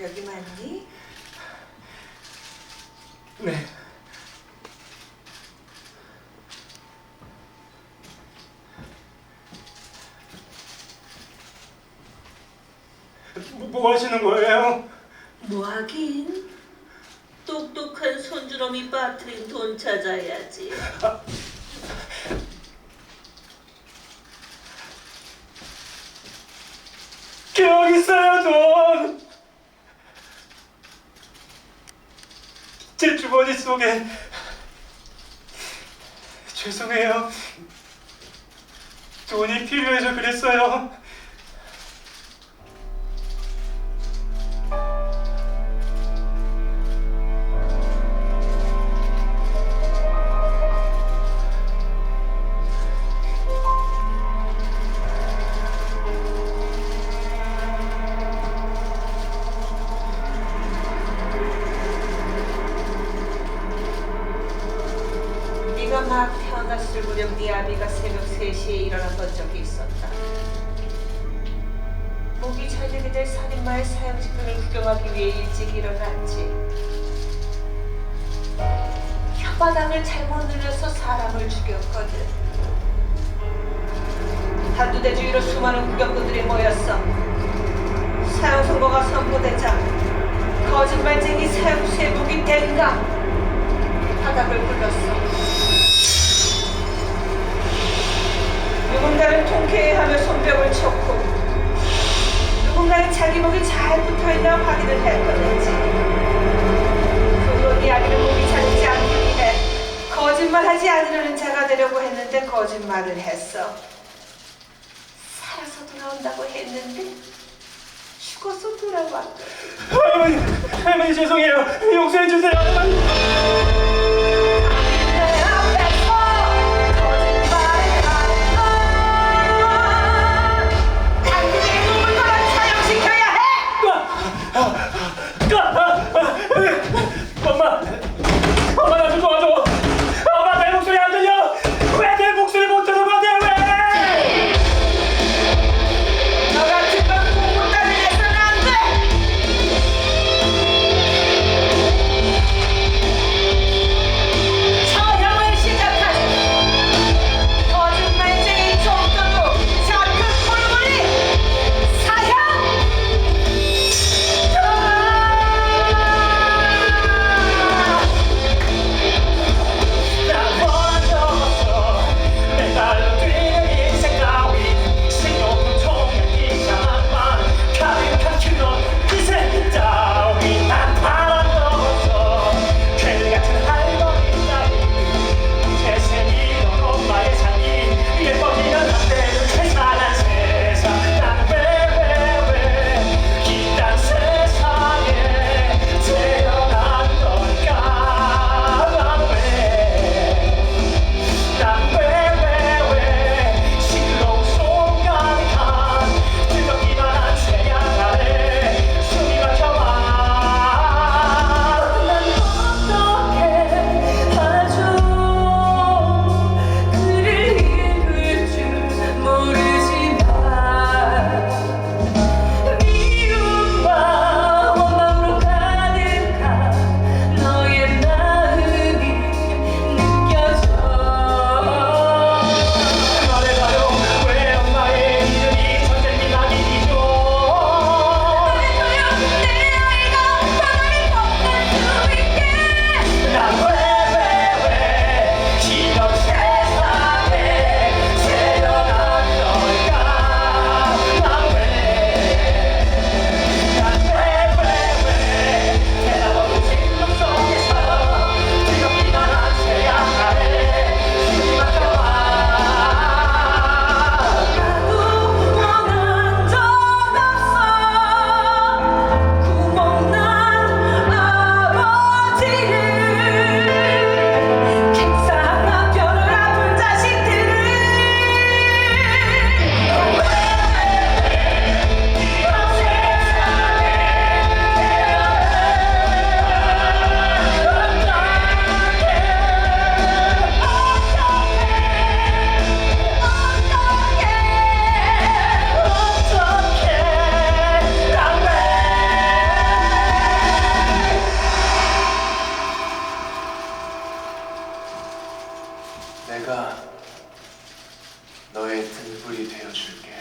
여기만 있니? 네. 뭐, 뭐 하시는 거예요? 뭐 하긴? 똑똑한 손주놈이 빠뜨린 돈 찾아야지. 기억 있어요 돈! 제 주머니 속에 죄송해요. 돈이 필요해서 그랬어요. 막 태어났을 무렵 네 아비가 새벽 3시에 일어났던 적이 있었다. 목이 잘리게 될 살인마의 사형집행을 구경하기 위해 일찍 일어났지. 혓바닥을 잘못 늘려서 사람을 죽였거든. 한두 대 주위로 수많은 구경꾼들이 모였어. 사형 선고가 선고되자 거짓말쟁이 사형수의 목이 땡가 바닥을 굴렀어. 통쾌해 하며 손뼉을 쳤고 누군가는 자기 목이 잘 붙어있나 확인을 할 뻔했지. 그로 이야기는 목이 잘리지 않기 위해 거짓말하지 않으려는 자가 되려고 했는데 거짓말을 했어. 살아서 돌아온다고 했는데 죽어서 돌아왔거든. 할머니, 할머니 죄송해요. 용서해 주세요. 할머니. 내가 너의 등불이 되어줄게.